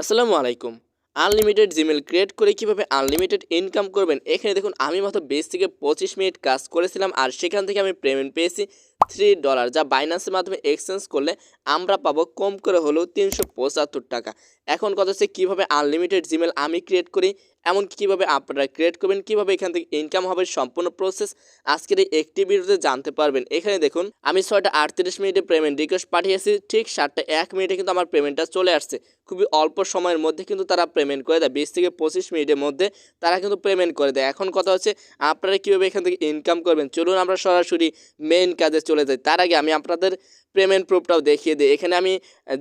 আসসালামু আলাইকুম। Unlimited Gmail create করে কীভাবে আনলিমিটেড ইনকাম করবেন? এখানে দেখুন, আমি মাত্র বিশ থেকে পঁচিশ মিনিট কাজ করেছিলাম আর সেখান থেকে আমি পেমেন্ট পেয়েছি থ্রি ডলার যা বাইন্যান্সের মাধ্যমে এক্সচেঞ্জ করলে আমরা পাবো কম করে হলেও তিনশো পঁচাত্তর টাকা। এখন কথা হচ্ছে কীভাবে আনলিমিটেড জিমেল আমি ক্রিয়েট করি? এমনকি কীভাবে আপনারা ক্রিয়েট করবেন, কীভাবে এখান থেকে ইনকাম হবে, সম্পূর্ণ প্রসেস আজকের এই একটি ভিডিওতে জানতে পারবেন। এখানে দেখুন, আমি ছয়টা আটত্রিশ মিনিটে পেমেন্ট রিকোয়েস্ট পাঠিয়েছি, ঠিক সাতটা এক মিনিটে কিন্তু আমার পেমেন্টটা চলে আসছে। খুবই অল্প সময়ের মধ্যে কিন্তু তারা পেমেন্ট করে দেয়, বিশ থেকে পঁচিশ মিনিটের মধ্যে তারা কিন্তু পেমেন্ট করে দেয়। এখন কথা হচ্ছে, আপনারা কীভাবে এখান থেকে ইনকাম করবেন? চলুন আমরা সরাসরি মেইন কাজে চলে যাই। তার আগে আমি আপনাদের পেমেন্ট প্রুফটাও দেখিয়ে দিই। এখানে আমি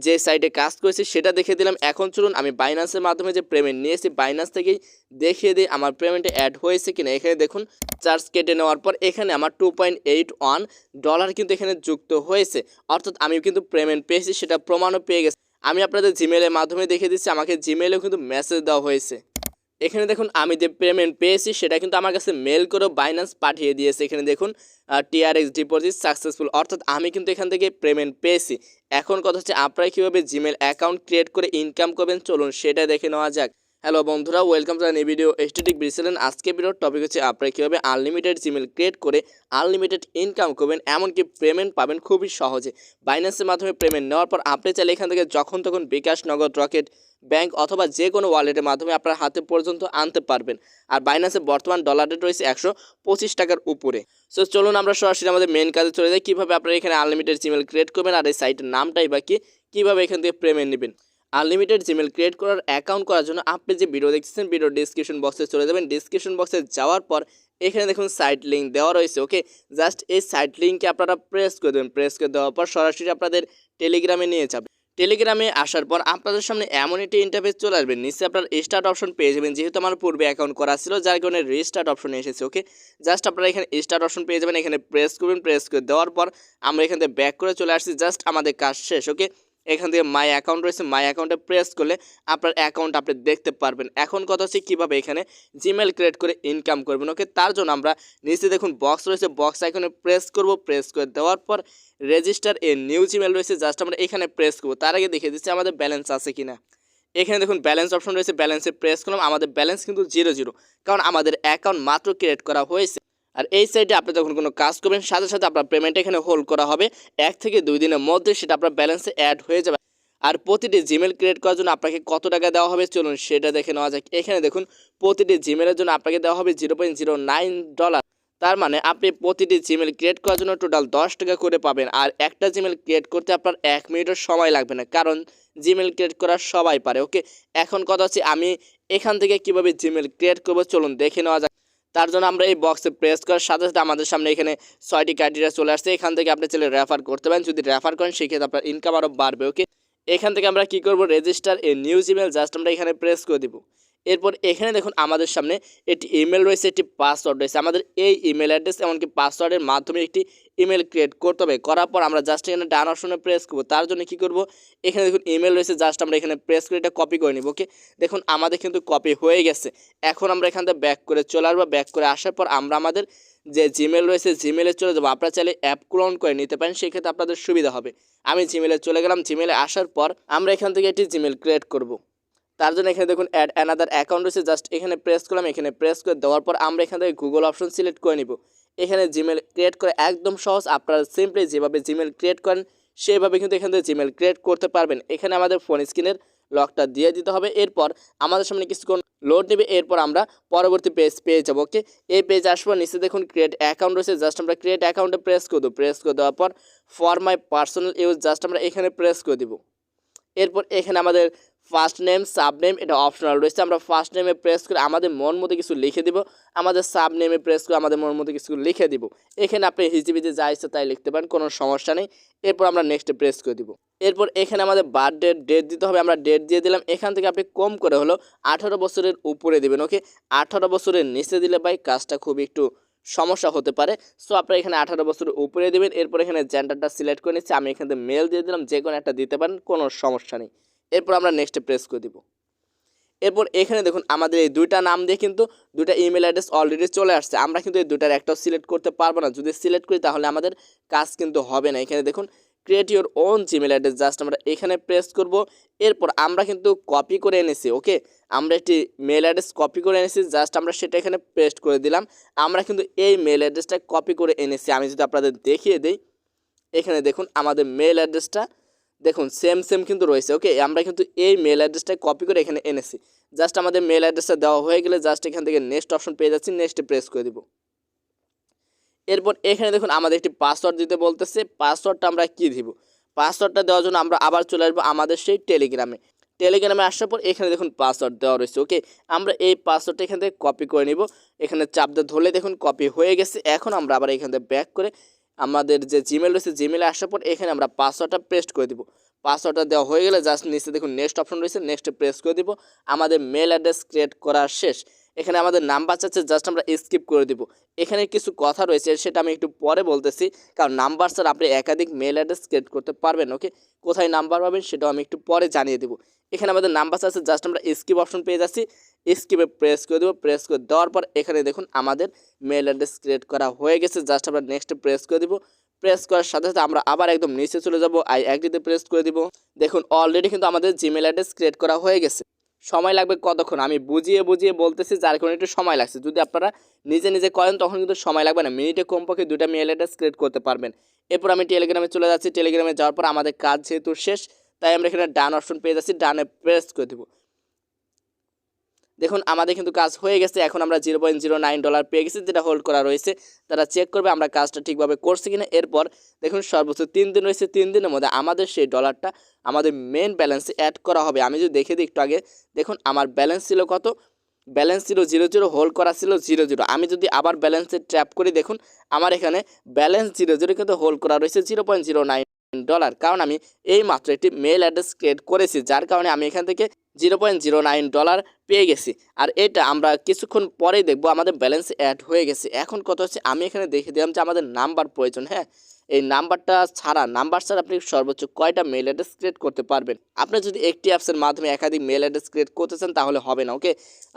যে সাইটে কাজ করেছি সেটা দেখিয়ে দিলাম। এখন চলুন আমি বাইন্যান্সের মাধ্যমে যে পেমেন্ট নিয়েছি বাইন্যান্স থেকেই দেখিয়ে দিই আমার পেমেন্টে অ্যাড হয়েছে কিনা। এখানে দেখুন চার্জ কেটে নেওয়ার পর এখানে আমার two point eight one dollar কিন্তু এখানে যুক্ত হয়েছে। অর্থাৎ আমি কিন্তু পেমেন্ট পেয়েছি, সেটা প্রমাণও পেয়ে গেছি। আমি আপনাদের জিমেলের মাধ্যমে দেখিয়ে দিচ্ছি, আমাকে জিমেলেও কিন্তু মেসেজ দেওয়া হয়েছে। এখানে দেখুন, আমি যে পেমেন্ট পেয়েছি, সেটা কিন্তু আমার কাছে মেল করেও বাইন্যান্স পাঠিয়ে দিয়েছে। এখানে দেখুন টিআরএক্স ডিপোজিট সাকসেসফুল অর্থাৎ আমি কিন্তু এখান থেকে পেমেন্ট পেয়েছি। এখন কথা হচ্ছে, আপনারা কীভাবে জিমেল অ্যাকাউন্ট ক্রিয়েট করে ইনকাম করবেন? চলুন, সেটা দেখে নেওয়া যাক। হ্যালো বন্ধুরা ওয়েলকাম টু এই ভিডিও এস্টেটিক ব্রিসেলেন আজকে ভিডিওর টপিক হচ্ছে, আপনারা কীভাবে আনলিমিটেড জিমেল ক্রিয়েট করে আনলিমিটেড ইনকাম করবেন? এমনকি পেমেন্ট পাবেন খুবই সহজে। বাইন্যান্সের মাধ্যমে পেমেন্ট নেওয়ার পর, আপনি চাইলে এখান থেকে যখন তখন বিকাশ নগদ রকেট ব্যাংক অথবা যে কোনো ওয়ালেটের মাধ্যমে আপনার হাতে পর্যন্ত আনতে পারবেন। আর বাইন্যান্সে বর্তমান ডলার রেট রয়েছে একশো পঁচিশ টাকার উপরে। সো চলুন আমরা সরাসরি আমাদের মেন কাজে চলে যাই। কীভাবে আপনারা এখানে আনলিমিটেড জিমেল ক্রিয়েট করবেন আর এই সাইটের নামটাই বা কি, কীভাবে এখান থেকে পেমেন্ট নেবেন? আনলিমিটেড জিমেল ক্রিয়েট করার অ্যাকাউন্ট করার জন্য আপনি যে ভিডিও দেখছেন ভিডিও ডিসক্রিপশন বক্সে চলে যাবেন। ডিসক্রিপশন বক্সে যাওয়ার পর এখানে দেখুন সাইট লিঙ্ক দেওয়া রয়েছে ওকে জাস্ট এই সাইট লিঙ্কে আপনারা প্রেস করে দেবেন। প্রেস করে দেওয়ার পর সরাসরি আপনাদের টেলিগ্রামে নিয়ে যাবে টেলিগ্রামে আসার পর আপনাদের সামনে এমন একটি ইন্টারফেস চলে আসবে। নিচে আপনার স্টার্ট অপশন পেয়ে যাবেন। যেহেতু আমার পূর্বে অ্যাকাউন্ট করা ছিল, যার কারণে রিস্টার্ট অপশন এসেছে ওকে জাস্ট আপনারা এখানে স্টার্ট অপশন পেয়ে যাবেন। এখানে প্রেস করবেন প্রেস করে দেওয়ার পর আমরা এখান থেকে ব্যাক করে চলে আসছি। জাস্ট আমাদের কাজ শেষ ওকে এখান থেকে মাই অ্যাকাউন্ট রয়েছে মাই অ্যাকাউন্টে প্রেস করলে আপনার অ্যাকাউন্ট আপনি দেখতে পারবেন। এখন কথা হচ্ছে কীভাবে এখানে জিমেল ক্রিয়েট করে ইনকাম করবেন। ওকে তার জন্য আমরা নিচে দেখুন বক্স রয়েছে বক্স আইকনে প্রেস করব। প্রেস করে দেওয়ার পর রেজিস্টার এ নিউ জিমেল রয়েছে জাস্ট আমরা এখানে প্রেস করব। তার আগে দেখে দিচ্ছি আমাদের ব্যালেন্স আছে কিনা। এখানে দেখুন ব্যালেন্স অপশন রয়েছে ব্যালেন্সে প্রেস করলাম। আমাদের ব্যালেন্স কিন্তু জিরো জিরো কারণ আমাদের অ্যাকাউন্ট মাত্র ক্রিয়েট করা হয়েছে। আর এই সাইডে আপনি যখন কোনো কাজ করবেন, সাথে সাথে আপনার পেমেন্ট এখানে হোল্ড করা হবে। এক থেকে দুই দিনের মধ্যে সেটা আপনার ব্যালেন্সে অ্যাড হয়ে যাবে। আর প্রতিটি জিমেল ক্রিয়েট করার জন্য আপনাকে কত টাকা দেওয়া হবে চলুন সেটা দেখে নেওয়া যাক। এখানে দেখুন, প্রতিটি জিমেলের জন্য আপনাকে দেওয়া হবে zero point zero nine dollar তার মানে আপনি প্রতিটি জিমেল ক্রিয়েট করার জন্য টোটাল দশ টাকা করে পাবেন। আর একটা জিমেল ক্রিয়েট করতে আপনার এক মিনিটও সময় লাগবে না, কারণ জিমেল ক্রিয়েট করা সবাই পারে ওকে এখন কথা হচ্ছে আমি এখান থেকে কীভাবে জিমেল ক্রিয়েট করব চলুন দেখে নেওয়া যাক। তার জন্য আমরা এই বক্সে প্রেস করার সাথে সাথে আমাদের সামনে এখানে ছয়টি ক্রাইটেরিয়া চলে আসছে। এখান থেকে আপনি চাইলে রেফার করতে পারেন। যদি রেফার করেন সেক্ষেত্রে আপনার ইনকাম আরও বাড়বে ওকে এখান থেকে আমরা কি করব? Register a news email just আমরা এখানে প্রেস করে দিব। এরপর এখানে দেখুন আমাদের সামনে একটি ইমেল রয়েছে, একটি পাসওয়ার্ড রয়েছে। আমাদের এই ইমেল অ্যাড্রেস এমনকি পাসওয়ার্ডের মাধ্যমে একটি ইমেল ক্রিয়েট করতে হবে। করার পর আমরা জাস্ট এখানে ডান অপশনে প্রেস করব। তার জন্য কি করব? এখানে দেখুন ইমেল রয়েছে জাস্ট আমরা এখানে প্রেস করে এটা কপি করে নিব ওকে দেখুন আমাদের কিন্তু কপি হয়ে গেছে। এখন আমরা এখান থেকে ব্যাক করে চলে আসব। ব্যাক করে আসার পর আমরা আমাদের যে জিমেল রয়েছে জিমেলে চলে যাব। আপনারা চাইলে অ্যাপ ক্লোন করে নিতে পারেন, সেক্ষেত্রে আপনাদের সুবিধা হবে। আমি জিমেলে চলে গেলাম। জিমেলে আসার পর আমরা এখান থেকে একটি জিমেল ক্রিয়েট করব। তার জন্য এখানে দেখুন অ্যাড অ্যানাদার অ্যাকাউন্ট রয়েছে। জাস্ট এখানে প্রেস করলাম, এখানে প্রেস করে দেওয়ার পর আমরা এখান থেকে গুগল অপশন সিলেক্ট করে নিব। এখানে জিমেল ক্রিয়েট করে একদম সহজ। আপনারা সিম্পলি যেভাবে জিমেল ক্রিয়েট করেন সেভাবে কিন্তু এখান থেকে জিমেল ক্রিয়েট করতে পারবেন। এখানে আমাদের ফোন স্ক্রিনের লকটা দিয়ে দিতে হবে। এরপর আমাদের সামনে কিছুক্ষণ লোড নেবে। এরপর আমরা পরবর্তী পেজ পেয়ে যাব ওকে এই পেজ আসব নিচে দেখুন ক্রিয়েট অ্যাকাউন্ট রয়েছে। জাস্ট আমরা ক্রিয়েট অ্যাকাউন্টে প্রেস করে দেবো প্রেস করে দেওয়ার পর for my personal use just আমরা এখানে প্রেস করে দিব। এরপর এখানে আমাদের ফার্স্ট নেম সাব নেম এটা অপশনাল রয়েছে। আমরা ফার্স্ট নেমে প্রেস করে আমাদের মন মতো কিছু লিখে দিব। আমাদের সাব নেমে প্রেস করে আমাদের মন মতো কিছু লিখে দিব। এখানে আপনি হিজিবিজি যা ইচ্ছে তাই লিখতে পারেন, কোনো সমস্যা নেই। এরপর আমরা নেক্সটে প্রেস করে দিব। এরপর এখানে আমাদের বার্থডে ডেট দিতে হবে। আমরা ডেট দিয়ে দিলাম। এখান থেকে আপনি কম করে হলো আঠারো বছরের উপরে দিবেন ওকে আঠারো বছরের নিচে দিলে ভাই কাজটা খুব একটু সমস্যা হতে পারে। সো আপনারা এখানে আঠারো বছরের উপরে দেবেন। এরপর এখানে জেন্ডারটা সিলেক্ট করে নিচ্ছি। আমি এখানে মেল দিয়ে দিলাম। যে কোনো একটা দিতে পারেন, কোনো সমস্যা নেই। এরপর আমরা নেক্সটে প্রেস করে দিব। এরপর এখানে দেখুন আমাদের এই দুইটা নাম দিয়ে কিন্তু দুইটা ইমেল অ্যাড্রেস অলরেডি চলে আসছে। আমরা কিন্তু এই দুইটার একটাও সিলেক্ট করতে পারব না। যদি সিলেক্ট করি তাহলে আমাদের কাজ কিন্তু হবে না। এখানে দেখুন create your own Gmail address just আমরা এখানে প্রেস করব। এরপর আমরা কিন্তু কপি করে এনেছি ওকে আমরা একটি মেল অ্যাড্রেস কপি করে এনেছি জাস্ট আমরা সেটা এখানে পেস্ট করে দিলাম। আমরা কিন্তু এই মেল অ্যাড্রেসটা কপি করে এনেছি। আমি যদি আপনাদের দেখিয়ে দিই, এখানে দেখুন আমাদের মেল অ্যাড্রেসটা দেখুন সেম সেম কিন্তু রয়েছে ওকে আমরা কিন্তু এই মেল অ্যাড্রেসটা কপি করে এখানে এনেছি। জাস্ট আমাদের মেল অ্যাড্রেসটা দেওয়া হয়ে গেলে জাস্ট এখান থেকে নেক্সট অপশন পেয়ে যাচ্ছি নেক্সটে প্রেস করে দিব। এরপর এখানে দেখুন, আমাদের একটি পাসওয়ার্ড দিতে বলতেছে। পাসওয়ার্ডটা আমরা কি দিব? পাসওয়ার্ডটা দেওয়ার জন্য আমরা আবার চলে আসব আমাদের সেই টেলিগ্রামে টেলিগ্রামে আসার পর এখানে দেখুন পাসওয়ার্ড দেওয়া রয়েছে ওকে আমরা এই পাসওয়ার্ডটা এখান থেকে কপি করে নিব। এখানে চাপ দিয়ে ধরলে দেখুন কপি হয়ে গেছে। এখন আমরা আবার এখান থেকে ব্যাক করে আমাদের যে জিমেল রয়েছে জিমেলে আসার পর এখানে আমরা পাসওয়ার্ডটা পেস্ট করে দিব। পাসওয়ার্ডটা দেওয়া হয়ে গেলে জাস্ট নিচে দেখুন নেক্সট অপশন রয়েছে নেক্সটে প্রেস করে দিব। আমাদের মেল অ্যাড্রেস ক্রিয়েট করা শেষ। এখানে আমাদের নাম্বার চাচ্ছে জাস্ট আমরা স্কিপ করে দিব। এখানে কিছু কথা রয়েছে, সেটা আমি একটু পরে বলতেছি। কারণ নাম্বার স্যার আপনি একাধিক মেল অ্যাড্রেস ক্রিয়েট করতে পারবেন ওকে কোথায় নাম্বার পাবেন সেটাও আমি একটু পরে জানিয়ে দেবো। এখানে আমাদের নাম্বার আছে, জাস্ট আমরা স্কিপ অপশন পেয়ে যাচ্ছি। স্কিপে প্রেস করে দেবো প্রেস করে দেওয়ার পর এখানে দেখুন আমাদের মেল অ্যাড্রেস ক্রিয়েট করা হয়ে গেছে, জাস্ট আমরা নেক্সটে প্রেস করে দিব। প্রেস করার সাথে সাথে আমরা আবার একদম নিচে চলে যাব আই অ্যাগ্রিতে প্রেস করে দিব। দেখুন অলরেডি কিন্তু আমাদের জিমেল অ্যাড্রেস ক্রিয়েট করা হয়ে গেছে। সময় লাগবে কতক্ষণ? আমি বুঝিয়ে বুঝিয়ে বলতেছি, যার কারণে একটু সময় লাগছে। যদি আপনারা নিজে নিজে করেন, তখন কিন্তু সময় লাগবে না। মিনিটে কমপক্ষে দুটা মেল অ্যাড্রেস ক্রিয়েট করতে পারবেন। এরপর আমি টেলিগ্রামে চলে যাচ্ছি। টেলিগ্রামে যাওয়ার পর আমাদের কাজ যেহেতু শেষ তাই আমরা এখানে ডান অপশন পেয়ে যাচ্ছি, ডানে প্রেস করে দেবো। দেখুন, আমাদের কিন্তু কাজ হয়ে গেছে, এখন আমরা zero point zero nine dollar পেয়ে গেছি, যেটা হোল্ড করা রয়েছে। তারা চেক করবে আমরা কাজটা ঠিকভাবে করছি কিনা। এরপর দেখুন, সর্বোচ্চ তিন দিন রয়েছে, তিন দিনের মধ্যে আমাদের সেই ডলারটা আমাদের মেন ব্যালেন্সে অ্যাড করা হবে। আমি যদি দেখে দিই একটু আগে, দেখুন, আমার ব্যালেন্স ছিল কত? ব্যালেন্স ছিল জিরো জিরো হোল্ড করা ছিল জিরো জিরো আমি যদি আবার ব্যালেন্সে ট্র্যাপ করি, দেখুন, আমার এখানে ব্যালেন্স জিরো জিরো কিন্তু হোল্ড করা রয়েছে zero point zero nine dollar কারণ আমি এই মাত্র একটি মেল অ্যাড্রেস ক্রিয়েট করেছি, যার কারণে আমি এখান থেকে zero point zero nine dollar পেয়ে গেছি। আর এটা আমরা কিছুক্ষণ পরেই দেখব আমাদের ব্যালেন্স অ্যাড হয়ে গেছে। এখন কত হচ্ছে, আমি এখানে দেখে দিলাম যে আমাদের নাম্বার প্রয়োজন হ্যাঁ? এই নাম্বারটা ছাড়া নাম্বার ছাড়া আপনি সর্বোচ্চ কয়টা মেল অ্যাড্রেস ক্রিয়েট করতে পারবেন? আপনি যদি একটি অ্যাপসের মাধ্যমে একাধিক মেল অ্যাড্রেস ক্রিয়েট করতে চান, তাহলে হবে না ওকে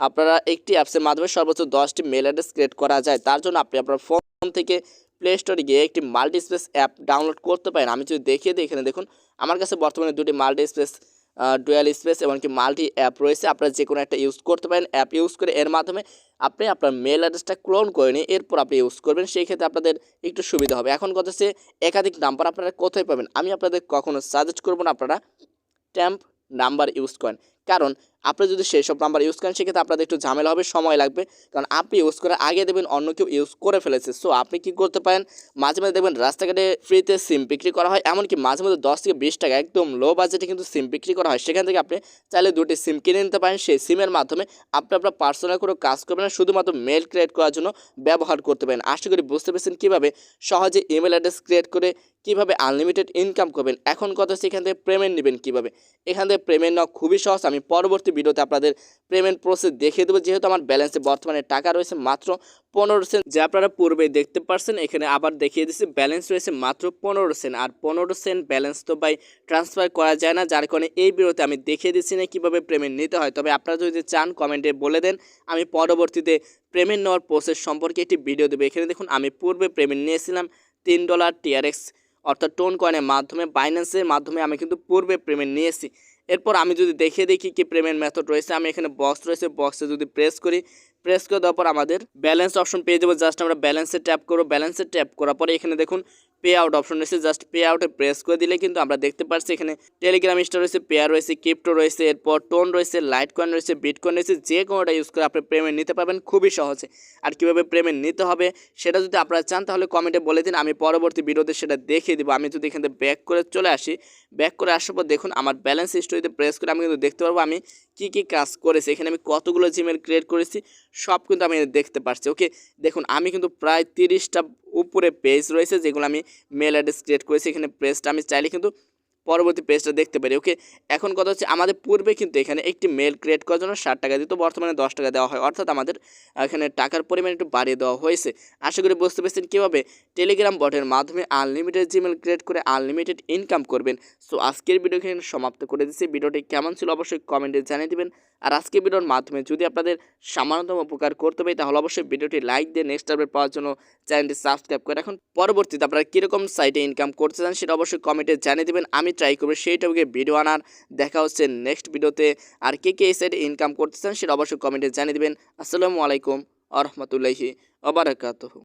আপনারা একটি অ্যাপসের মাধ্যমে সর্বোচ্চ দশটি মেল অ্যাড্রেস ক্রিয়েট করা যায়। তার জন্য আপনি আপনার ফোন থেকে প্লে স্টোরে গিয়ে একটি মাল্টি স্পেস অ্যাপ ডাউনলোড করতে পারেন। আমি যদি দেখিয়ে দিই এখানে দেখুন, আমার কাছে বর্তমানে দুটি মাল্টি স্পেস ডুয়াল স্পেস এমনকি মাল্টি অ্যাপ রয়েছে। আপনারা যে কোনো একটা ইউজ করতে পারেন। অ্যাপ ইউজ করে এর মাধ্যমে আপনি আপনার মেল অ্যাড্রেসটা ক্লোন করে নিয়ে এরপর আপনি ইউজ করবেন। সেই ক্ষেত্রে আপনাদের একটু সুবিধা হবে। এখন কথা হচ্ছে একাধিক নাম্বার আপনারা কোথায় পাবেন? আমি আপনাদের কখনো সাজেস্ট করব না। আপনারা ট্যাম্প নাম্বার ইউজ করেন। কারণ আপনি যদি সেই সব নাম্বার ইউজ করেন, সেক্ষেত্রে আপনাদের একটু ঝামেলা হবে, সময় লাগবে। কারণ আপনি ইউজ করে আগে দেবেন অন্য কেউ ইউজ করে ফেলেছে। সো আপনি কি করতে পারেন, মাঝে মাঝে দেখবেন রাস্তাঘাটে ফ্রিতে সিম বিক্রি করা হয়, এমনকি মাঝে মাঝে দশ থেকে বিশ টাকা একদম লো বাজেটে কিন্তু সিম বিক্রি করা হয়। সেখান থেকে আপনি চাইলে দুটি সিম কিনে নিতে পারেন। সেই সিমের মাধ্যমে আপনি আপনার পার্সোনাল কোনো কাজ করবেন না, শুধুমাত্র মেল ক্রিয়েট করার জন্য ব্যবহার করতে পারেন। আশা করি বুঝতে পেরেছেন কীভাবে সহজে ইমেল অ্যাড্রেস ক্রিয়েট করে কীভাবে আনলিমিটেড ইনকাম করবেন? এখন কত এখান থেকে পেমেন্ট নেবেন কীভাবে? এখান থেকে পেমেন্ট নেওয়া খুবই সহজ। আমি পরবর্তী ভিডিওতে আপনাদের পেমেন্ট প্রসেস দেখিয়ে দেবো। যেহেতু আমার ব্যালেন্সে বর্তমানে টাকা রয়েছে মাত্র পনেরো সেন্ট যে আপনারা পূর্বেই দেখতে পারছেন, এখানে আবার দেখিয়ে দিচ্ছি ব্যালেন্স রয়েছে মাত্র পনেরো সেন্ট আর পনেরো সেন্ট ব্যালেন্স তো বাই ট্রান্সফার করা যায় না। যার কারণে এই ভিডিওতে আমি দেখিয়ে দিচ্ছি না কীভাবে পেমেন্ট নিতে হয়। তবে আপনারা যদি চান কমেন্টে বলে দেন। আমি পরবর্তীতে পেমেন্ট নেওয়ার প্রসেস সম্পর্কে একটি ভিডিও দেবো। এখানে দেখুন, আমি পূর্বে পেমেন্ট নিয়েছিলাম তিন ডলার টিআরএক্স অর্থাৎ টোন কয়েনের মাধ্যমে বাইন্যান্সের মাধ্যমে আমি কিন্তু পূর্বে পেমেন্ট নিয়েছি। এরপর আমি যদি দেখে দেখি কি পেমেন্ট মেথড রয়েছে, আমি এখানে বক্স রয়েছে বক্সে যদি প্রেস করি প্রেস করে দেওয়ার পর আমাদের ব্যালেন্স অপশন পেয়ে যাব। জাস্ট আমরা ব্যালেন্সে ট্যাপ করব। ব্যালেন্সে ট্যাপ করার পরে এখানে দেখুন পে আউট অপশন রয়েছে। জাস্ট পে আউটে প্রেস করে দিলে কিন্তু আমরা দেখতে পাচ্ছি এখানে টেলিগ্রাম স্টোর রয়েছে পেয়ার রয়েছে ক্রিপ্টো রয়েছে, এরপর টোন রয়েছে লাইট কয়েন রয়েছে বিটকয়েন রয়েছে, যে কোনোটা ইউজ করে আপনি পেমেন্ট নিতে পারবেন খুবই সহজে। আর কীভাবে পেমেন্ট নিতে হবে সেটা যদি আপনারা চান তাহলে কমেন্টে বলে দিন, আমি পরবর্তী ভিডিওতে সেটা দেখিয়ে দিব। আমি যদি এখান থেকে ব্যাক করে চলে আসি ব্যাক করে আসার পর দেখুন, আমার ব্যালেন্স হিস্টোরিতে প্রেস করে আমি কিন্তু দেখতে পারব। আমি কী, কি কাজ করেছে? এখানে আমি কতগুলো জিমেল ক্রিয়েট করেছি, সব কিন্তু আমি দেখতে পারছি, ওকে? দেখুন, আমি কিন্তু প্রায় তিরিশটা উপরে পেজ রয়েছে যেগুলো আমি মেল অ্যাড্রেস ক্রিয়েট করেছি। এখানে পেজটা আমি চাইলে কিন্তু পরবর্তী পেজটা দেখতে পারি। ওকে এখন কথা হচ্ছে আমাদের পূর্বে কিন্তু এখানে একটি মেল ক্রিয়েট করার জন্য ষাট টাকা দিত, বর্তমানে দশ টাকা দেওয়া হয়। অর্থাৎ আমাদের এখানে টাকার পরিমাণ একটু বাড়িয়ে দেওয়া হয়েছে। আশা করি বুঝতে পেরেছেন কীভাবে? টেলিগ্রাম বটের মাধ্যমে আনলিমিটেড জিমেল ক্রিয়েট করে আনলিমিটেড ইনকাম করবেন। সো আজকের ভিডিও এখানে সমাপ্ত করে দিচ্ছি। ভিডিওটি কেমন ছিল অবশ্যই কমেন্টে জানিয়ে দেবেন। আর আজকের ভিডিওর মাধ্যমে যদি আপনাদের সামান্যতম উপকার করতে পারি, তাহলে অবশ্যই ভিডিওটি লাইক দিয়ে নেক্সট আপডেট পাওয়ার জন্য চ্যানেলটি সাবস্ক্রাইব করে এখন পরবর্তীতে আপনারা কীরকম সাইটে ইনকাম করতে চান, সেটা অবশ্যই কমেন্টে জানিয়ে দেবেন। আমি ট্রাই করবে সেই টপিকে ভিডিও আনার। দেখা হচ্ছে নেক্সট ভিডিওতে আর কে কে এই সাইডে ইনকাম করতে চান, সেটা অবশ্যই কমেন্টে জানিয়ে দেবেন। আসসালামু আলাইকুম আ রহমতুল্লাহি